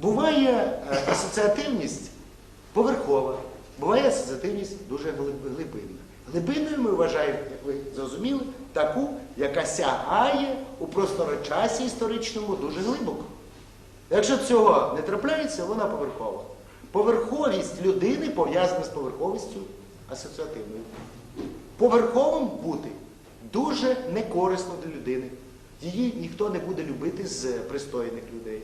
Буває е, асоціативність поверхова, буває асоціативність дуже глибинна. Глибинною ми вважаємо, як ви зрозуміли, таку, яка сягає у просторочасі історичному дуже глибоко. Якщо цього не трапляється, вона поверхова. Поверховість людини пов'язана з поверховістю асоціативною. Поверховим бути дуже некорисно для людини. Її ніхто не буде любити з пристойних людей.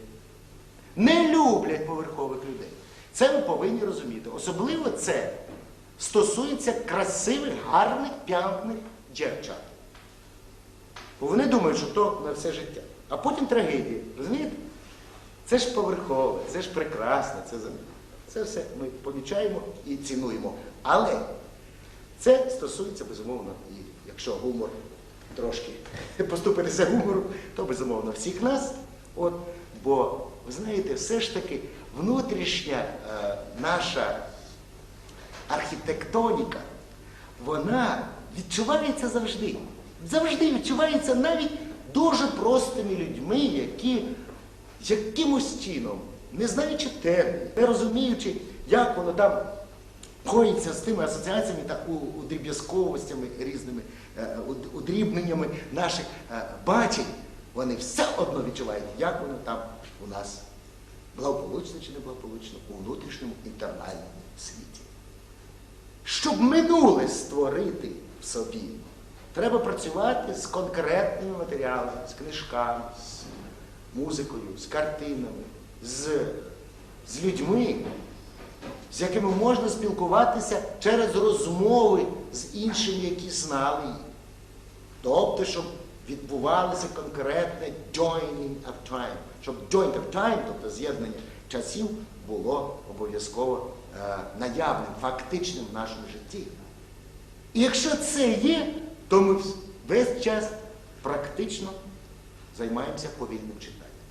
Не люблять поверхових людей. Це ви повинні розуміти. Особливо це стосується красивих, гарних, п'янкних дівчат. Бо вони думають, що то на все життя. А потім трагедія. Розумієте? Це ж поверхове, це ж прекрасно, це, за- це все ми помічаємо і цінуємо. Але це стосується, безумовно, і якщо гумор трошки поступитися гумору, то безумовно всіх нас. От, бо, ви знаєте, все ж таки внутрішня е, наша архітектоніка, вона відчувається завжди. Завжди відчувається навіть дуже простими людьми, які якимось чином, не знаючи термінів, не розуміючи, як воно там коїться з тими асоціаціями та удріб'язковостями різними, е, удрібненнями наших е, бачень, вони все одно відчувають, як воно там у нас благополучно чи неблагополучно у внутрішньому інтернальному світі. Щоб минуле створити в собі, треба працювати з конкретними матеріалами, з книжками, з музикою, з картинами, з, з людьми, з якими можна спілкуватися через розмови з іншими, які знали їх. Тобто, щоб відбувалося конкретне joining of time, щоб joint of time, тобто з'єднання часів, було обов'язково е, наявним, фактичним в нашому житті. І якщо це є, то ми весь час практично займаємося повільним читанням.